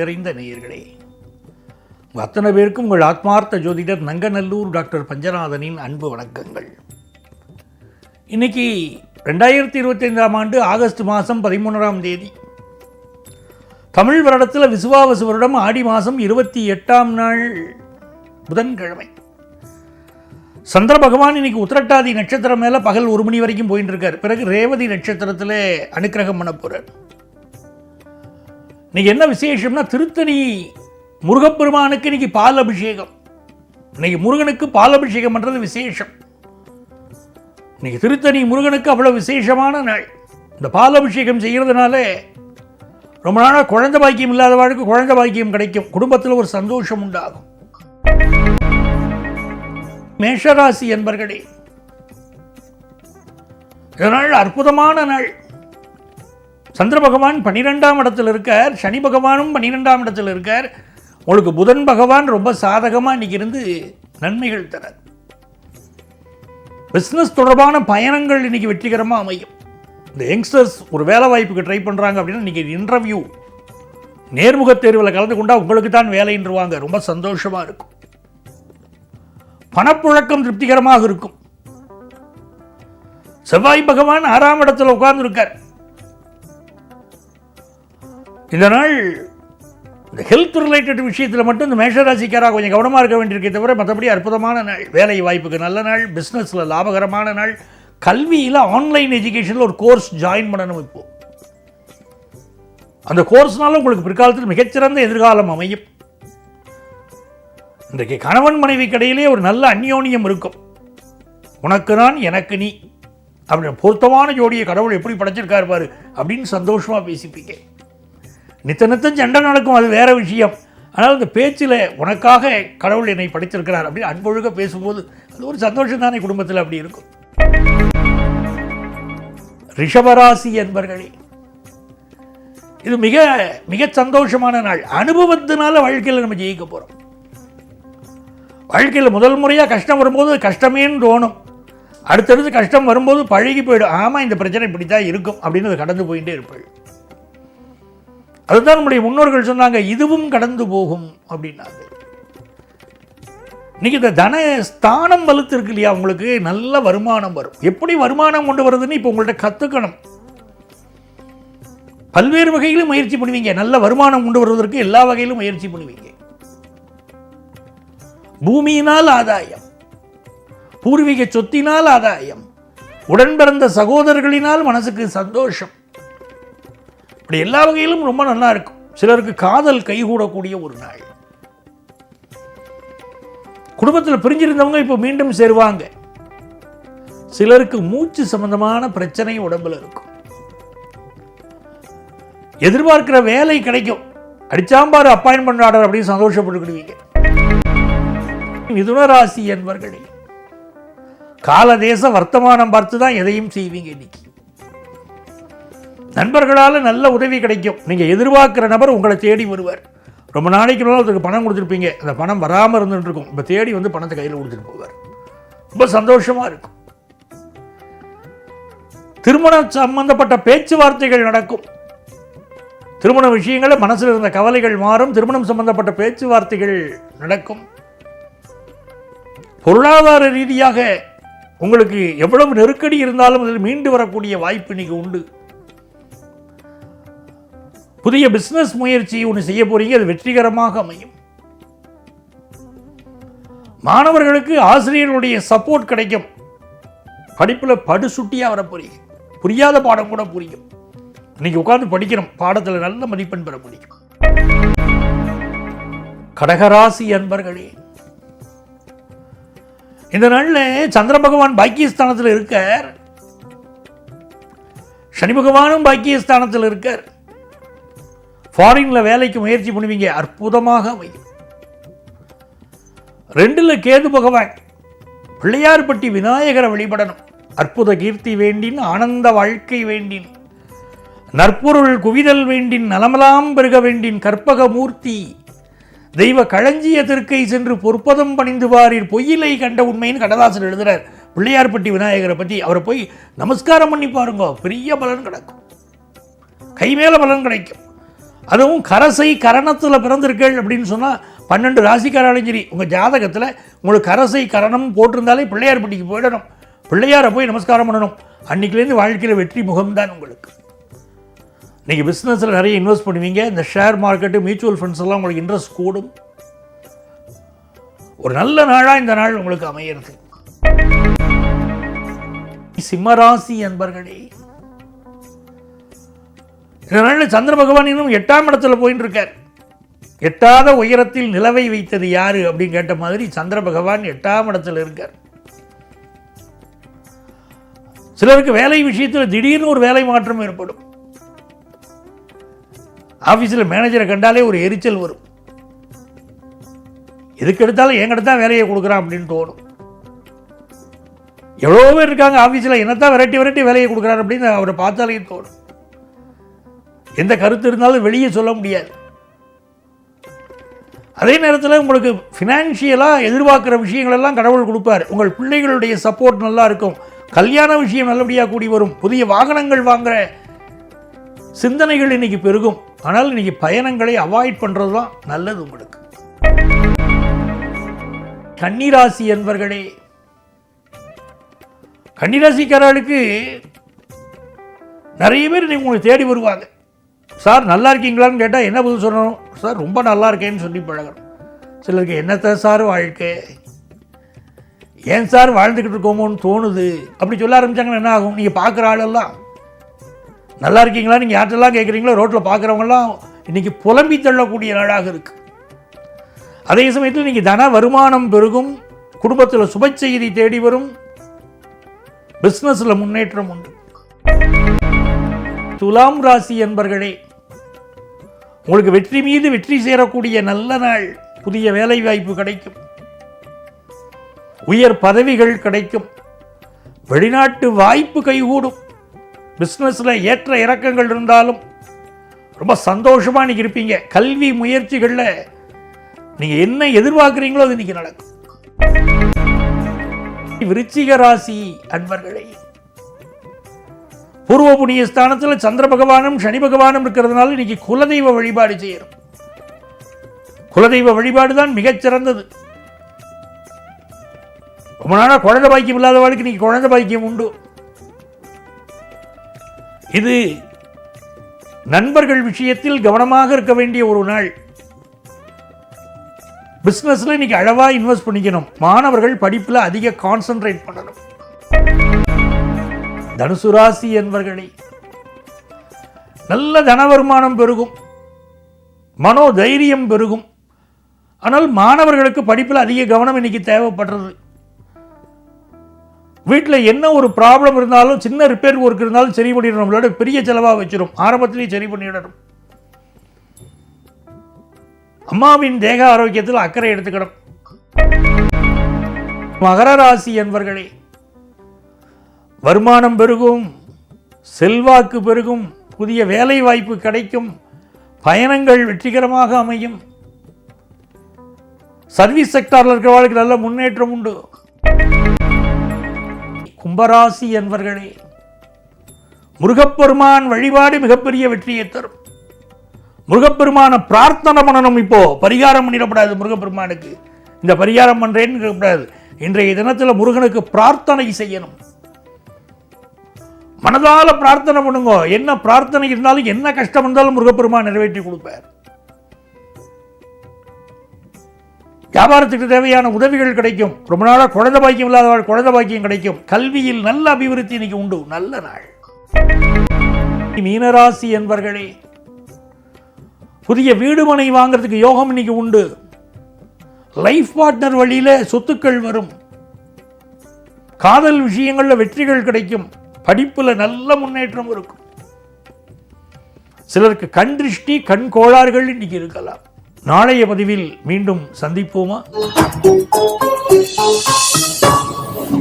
நிறைந்த நேயர்களே. உங்கள் அத்தனை பேருக்கும் உங்கள் ஆத்மார்த்த ஜோதிடர் நங்கநல்லூர் டாக்டர் பஞ்சநாதனின் அன்பு வணக்கங்கள். இன்னைக்கு ரெண்டாயிரத்தி இருபத்தைந்தாம் ஆண்டு ஆகஸ்ட் மாதம் பதிமூன்றாம் தேதி. தமிழ் வருடத்தில் விசுவாவசு வருடம் ஆடி மாதம் இருபத்தி எட்டாம் நாள் புதன்கிழமை. சந்திர பகவான் இன்னைக்கு உத்திரட்டாதி நட்சத்திரம் மேலே பகல் ஒரு மணி வரைக்கும் போயிட்டு இருக்கார் பிறகு ரேவதி நட்சத்திரத்தில் அனுக்கிரகம் பண்ண போகிறார் இன்னைக்கு என்ன விசேஷம்னா திருத்தணி முருகப்பெருமானுக்கு இன்னைக்கு பால் அபிஷேகம் இன்னைக்கு முருகனுக்கு பால் அபிஷேகம் பண்ணுறது விசேஷம். இன்னைக்கு திருத்தணி முருகனுக்கு அவ்வளோ விசேஷமான நாள். இந்த பால் அபிஷேகம் செய்கிறதுனால ரொம்ப நாளாக குழந்தை பாக்கியம் இல்லாதவாளுக்கு குழந்தை பாக்கியம் கிடைக்கும். குடும்பத்தில் ஒரு சந்தோஷம் உண்டாகும். மேஷராசி என்பர்களே இதனால் அற்புதமான நாள். சந்திர பகவான் பன்னிரெண்டாம் இடத்தில் இருக்கார் சனி பகவானும் பன்னிரெண்டாம் இடத்தில் இருக்கார். உங்களுக்கு புதன் பகவான் ரொம்ப சாதகமாக இன்னைக்கு இருந்து நன்மைகள் தரார். பிஸ்னஸ் தொடர்பான பயணங்கள் இன்னைக்கு வெற்றிகரமாக அமையும். இந்த யங்ஸ்டர்ஸ் ஒரு வேலை வாய்ப்புக்கு ட்ரை பண்ணுறாங்க அப்படின்னா இன்னைக்கு இன்டர்வியூ நேர்முகத் தேர்வில் கலந்து கொண்டா உங்களுக்கு தான் வேலைன்றுவாங்க ரொம்ப சந்தோஷமாக இருக்கும். பணப்புழக்கம் திருப்திகரமாக இருக்கும். செவ்வாய் பகவான் ஆறாம் இடத்துல உட்கார்ந்துருக்கார். இந்த நாள் இந்த ஹெல்த் ரிலேட்டட் விஷயத்தில் மட்டும் இந்த மேஷராசிக்காராக கொஞ்சம் கவனமாக இருக்க வேண்டியிருக்கே தவிர மற்றபடி அற்புதமான நாள் வேலை வாய்ப்புக்கு நல்ல நாள் பிஸ்னஸில் லாபகரமான நாள். கல்வியில் ஆன்லைன் எஜுகேஷனில் ஒரு கோர்ஸ் ஜாயின் பண்ணணும் இப்போ. அந்த கோர்ஸ்னால உங்களுக்கு பிற்காலத்தில் மிகச்சிறந்த எதிர்காலம் அமையும். இன்றைக்கு கணவன் மனைவி கடையிலே ஒரு நல்ல அந்யோன்யம் இருக்கும். உனக்கு நான் எனக்கு நீ. அப்படின்னு பொருத்தமான ஜோடியை கடவுள் எப்படி படைச்சிருக்காரு பாரு அப்படின்னு சந்தோஷமாக பேசிப்பீங்க. நித்த நித்தம் சண்டை நடக்கும் அது வேற விஷயம். ஆனால் அந்த பேச்சில் உனக்காக கடவுள் என்னை படித்திருக்கிறார் அப்படின்னு அன்பொழுக பேசும்போது அது ஒரு சந்தோஷம் தானே குடும்பத்தில் அப்படி இருக்கும். ரிஷபராசி என்பர்களே இது மிக மிக சந்தோஷமான நாள். அனுபவத்தினால வாழ்க்கையில் நம்ம ஜெயிக்க போகிறோம் வாழ்க்கையில் முதல் முறையாக கஷ்டம் வரும்போது கஷ்டமேன்னு தோணும். அடுத்தடுத்து கஷ்டம் வரும்போது பழகி போயிடும். ஆமாம் இந்த பிரச்சனை இப்படி தான் இருக்கும் அப்படின்னு அது கடந்து போயிட்டே இருப்பாள். அதுதான் நம்முடைய முன்னோர்கள் சொன்னாங்க இதுவும் கடந்து போகும் அப்படின்னாங்க. இன்னைக்கு இந்த தன ஸ்தானம் வலுத்து இருக்கு இல்லையா உங்களுக்கு? நல்ல வருமானம் வரும். எப்படி வருமானம் கொண்டு வருதுன்னு இப்போ உங்கள்ட்ட கற்றுக்கணும் பல்வேறு வகையிலும் முயற்சி பண்ணுவீங்க. நல்ல வருமானம் கொண்டு வருவதற்கு எல்லா வகையிலும் முயற்சி பண்ணுவீங்க. பூமியினால் ஆதாயம் பூர்வீக சொத்தினால் ஆதாயம் உடன் பிறந்த சகோதரர்களினால் மனசுக்கு சந்தோஷம் இப்படி எல்லா வகையிலும் ரொம்ப நல்லா இருக்கும். சிலருக்கு காதல் கைகூடக்கூடிய ஒரு நாள். குடும்பத்தில் பிரிஞ்சிருந்தவங்க இப்போ மீண்டும் சேருவாங்க. சிலருக்கு மூச்சு சம்பந்தமான பிரச்சனை உடம்புல இருக்கும். எதிர்பார்க்கிற வேலை கிடைக்கும். அடிச்சாம்பாரு அப்பாயின்மெண்ட் ஆர்டர் அப்படின்னு சந்தோஷப்பட்டுக்கிடுவீங்க. மிதுனராசி என்பர்களே காலதேச வர்த்தமானம் பார்த்து தான் எதையும் செய்வீங்க இன்னைக்கு. நண்பர்களால் நல்ல உதவி கிடைக்கும். நீங்கள் எதிர்பார்க்குற நபர் உங்களை தேடி வருவார். ரொம்ப நாளைக்கு மேலே ஒருத்தருக்கு பணம் கொடுத்துருப்பீங்க. அந்த பணம் வராமல் இருந்துகிட்டு இருக்கும் இப்போ தேடி வந்து பணத்தை கையில் கொடுத்துட்டு போவார். ரொம்ப சந்தோஷமாக இருக்கும். திருமணம் சம்பந்தப்பட்ட பேச்சுவார்த்தைகள் நடக்கும். திருமண விஷயங்களில் மனசில் இருந்த கவலைகள் மாறும். திருமணம் சம்பந்தப்பட்ட பேச்சுவார்த்தைகள் நடக்கும். பொருளாதார ரீதியாக உங்களுக்கு எவ்வளவு நெருக்கடி இருந்தாலும் அதில் மீண்டு வரக்கூடிய வாய்ப்பு இன்றைக்கி உண்டு. புதிய பிஸ்னஸ் முயற்சி ஒன்று செய்ய போறீங்க அது வெற்றிகரமாக அமையும். மாணவர்களுக்கு ஆசிரியர்களுடைய சப்போர்ட் கிடைக்கும். படிப்பில் படுசுட்டியாக வர போறீங்க புரியாத பாடம் கூட புரியும். இன்னைக்கு உட்காந்து படிக்கிறோம் பாடத்தில் நல்ல மதிப்பெண் பெற முடியும். கடகராசி அன்பர்களே இந்த நாளில் சந்திர பகவான் பாக்கியஸ்தானத்தில் இருக்கார். சனி பகவானும் பாக்கியஸ்தானத்தில் இருக்கார். ஃபாரினில் வேலைக்கு முயற்சி பண்ணுவீங்க. அற்புதமாக அமையும் ரெண்டில் கேது பகவான். பிள்ளையார்பட்டி விநாயகரை வழிபடணும். அற்புத கீர்த்தி வேண்டின் ஆனந்த வாழ்க்கை வேண்டின் நற்பொருள் குவிதல் வேண்டின் நலமலாம் பெருக வேண்டின் கற்பக மூர்த்தி. தெய்வ களஞ்சிய திருக்கை சென்று பொற்பதம் பணிந்து வாரீர். பொய்யிலை கண்ட உண்மைன்னு கடதாசன் எழுதுகிறார் பிள்ளையார்பட்டி விநாயகரை பற்றி அவரை போய் நமஸ்காரம் பண்ணி பாருங்க. பெரிய பலன் கிடைக்கும். கைமேல பலன் கிடைக்கும். அதுவும் கரசை கரணத்தில் பிறந்திருக்கள் அப்படின்னு சொன்னால் பன்னெண்டு ராசிக்காராலும் சரி உங்கள் ஜாதகத்தில் உங்களுக்கு கரசை கரணம் போட்டிருந்தாலே பிள்ளையார் பட்டிக்கு போயிடணும். பிள்ளையாரை போய் நமஸ்காரம் பண்ணணும். அன்றைக்கிலேருந்து வாழ்க்கையில் வெற்றி முகம்தான் உங்களுக்கு. நீங்கள் பிஸ்னஸில் நிறைய இன்வெஸ்ட் பண்ணுவீங்க. இந்த ஷேர் மார்க்கெட்டு மியூச்சுவல் ஃபண்ட்ஸ் எல்லாம் உங்களுக்கு இன்ட்ரெஸ்ட் கூடும். ஒரு நல்ல நாளாக இந்த நாள் உங்களுக்கு அமையிறது. சிம்மராசி என்பர்களே இந்த சந்திர பகவான் இன்னும் எட்டாம் இடத்துல போயின்னு இருக்கார். எட்டாத உயரத்தில் நிலவை வைத்தது யாரு அப்படின்னு கேட்ட மாதிரி சந்திர பகவான் எட்டாம் இடத்துல இருக்கார். சிலருக்கு வேலை விஷயத்தில் திடீர்னு ஒரு வேலை மாற்றம் ஏற்படும். ஆஃபீஸில் மேனேஜரை கண்டாலே ஒரு எரிச்சல் வரும். எதுக்கு எடுத்தாலும் எங்கிட்ட தான் வேலையை கொடுக்குறான் அப்படின்னு தோணும். எவ்வளோ பேர் இருக்காங்க ஆஃபீஸில் என்னத்தான் வெரைட்டி வெரைட்டி வேலையை கொடுக்குறாரு அப்படின்னு அவரை பார்த்தாலே தோணும். எந்த கருத்து இருந்தாலும் வெளியே சொல்ல முடியாது. அதே நேரத்தில் உங்களுக்கு ஃபினான்ஷியலாக எதிர்பார்க்குற விஷயங்கள் எல்லாம் கடவுள் கொடுப்பார். உங்கள் பிள்ளைகளுடைய சப்போர்ட் நல்லா இருக்கும். கல்யாண விஷயம் நல்லபடியாக கூடி வரும். புதிய வாகனங்கள் வாங்குற சிந்தனைகள் இன்னைக்கு பெருகும். ஆனால் இன்னைக்கு பயணங்களை அவாய்ட் பண்ணுறது தான் நல்லது உங்களுக்கு. கன்னிராசி என்பர்களே கன்னிராசிக்காரர்களுக்கு நிறைய பேர் இன்னைக்கு உங்களை தேடி வருவாங்க. சார் நல்லா இருக்கீங்களான்னு கேட்டால் என்ன பதில் சொல்லணும்? சார் ரொம்ப நல்லா இருக்கேன்னு சொல்லி பழகணும். சிலருக்கு என்னத்தை சார் வாழ்க்கை? ஏன் சார் வாழ்ந்துக்கிட்டு இருக்கோமோன்னு தோணுது. அப்படி சொல்ல ஆரம்பித்தாங்கன்னா என்ன ஆகும்? நீங்கள் பார்க்குற ஆளெல்லாம் நல்லா இருக்கீங்களா? நீங்கள் யார்ட்டெல்லாம் கேட்குறீங்களோ ரோட்டில் பார்க்குறவங்கலாம் இன்றைக்கி புலம்பி தள்ளக்கூடிய நாளாக இருக்குது அதே சமயத்தில் நீங்கள் தன வருமானம் பெருகும் குடும்பத்தில் சுப செய்தி தேடி வரும் பிஸ்னஸில் முன்னேற்றம் உண்டு. துலாம் ராசி என்பர்களே உங்களுக்கு வெற்றி மீது வெற்றி சேரக்கூடிய நல்ல நாள். புதிய வேலை வாய்ப்பு கிடைக்கும். உயர் பதவிகள் கிடைக்கும். வெளிநாட்டு வாய்ப்பு கைகூடும். பிஸ்னஸில் ஏற்ற இறக்கங்கள் இருந்தாலும் ரொம்ப சந்தோஷமாக இன்றைக்கி இருப்பீங்க. கல்வி முயற்சிகளில் நீங்கள் என்ன எதிர்பார்க்குறீங்களோ அது இன்னைக்கு நடக்கும். விருச்சிக ராசி அன்பர்களே பூர்வ புண்ணிய ஸ்தானத்தில் சந்திர பகவானும் சனி பகவானும் இருக்கிறதுனால இன்னைக்கு குலதெய்வ வழிபாடு செய்யணும் குலதெய்வ வழிபாடு தான் மிகச்சிறந்தது ரொம்ப நாளாக குழந்தை பாக்கியம் இல்லாதவர்களுக்கு இன்னைக்கு குழந்தை பாக்கியம் உண்டு. இது நண்பர்கள் விஷயத்தில் கவனமாக இருக்க வேண்டிய ஒரு நாள். பிஸ்னஸில் இன்னைக்கு அளவாக இன்வெஸ்ட் பண்ணிக்கணும். மாணவர்கள் படிப்பில் அதிக கான்சென்ட்ரேட் பண்ணணும். தனுசு ராசி என்பர்களே நல்ல தன வருமானம் பெருகும் மனோ தைரியம் பெருகும். ஆனால் மாணவர்களுக்கு படிப்பில் அதிக கவனம் இன்னைக்கு தேவைப்படுறது. வீட்டில் என்ன ஒரு ப்ராப்ளம் இருந்தாலும் சின்ன ரிப்பேர் ஒர்க் இருந்தாலும் சரி பண்ணிடணும். நம்மளோட பெரிய செலவாக வச்சிடும் ஆரம்பத்திலேயே சரி பண்ணிடணும். அம்மாவின் தேக ஆரோக்கியத்தில் அக்கறை எடுத்துக்கணும். மகர ராசி என்பர்களே வருமானம் பெருகும் செல்வாக்கு பெருகும் புதிய வேலை வாய்ப்பு கிடைக்கும் பயணங்கள் வெற்றிகரமாக அமையும். சர்வீஸ் செக்டாரில் இருக்கிறவர்களுக்கு நல்ல முன்னேற்றம் உண்டு. கும்பராசி என்பர்களே முருகப்பெருமான் வழிபாடு மிகப்பெரிய வெற்றியை தரும். முருகப்பெருமான பிரார்த்தனை பண்ணணும் இப்போ. பரிகாரம் பண்ணிடக்கூடாது முருகப்பெருமானுக்கு. இந்த பரிகாரம் பண்ணுறேன்னு கூடாது இன்றைய தினத்தில் முருகனுக்கு பிரார்த்தனை செய்யணும். மனதால பிரார்த்தனை பண்ணுங்க. என்ன பிரார்த்தனை இருந்தாலும் என்ன கஷ்டம் இருந்தாலும் முருகப்பெருமான் நிறைவேற்றி கொடுப்பார். வியாபாரத்துக்கு தேவையான உதவிகள் கிடைக்கும். ரொம்ப நாளாக குழந்தை பாக்கியம் இல்லாதவாள் குழந்தை பாக்கியம் கிடைக்கும். கல்வியில் நல்ல அபிவிருத்தி இன்னைக்கு உண்டு. நல்ல நாள். மீனராசி என்பர்களே புதிய வீடு மனை வாங்குறதுக்கு யோகம் இன்னைக்கு உண்டு. லைஃப் பார்ட்னர் வழியில சொத்துக்கள் வரும். காதல் விஷயங்கள்ல வெற்றிகள் கிடைக்கும். படிப்புல நல்ல முன்னேற்றம் இருக்கும். சிலருக்கு கண் திருஷ்டி கண் கோளாறுகள் இன்னைக்கு இருக்கலாம். நாளைய பதிவில் மீண்டும் சந்திப்போமா?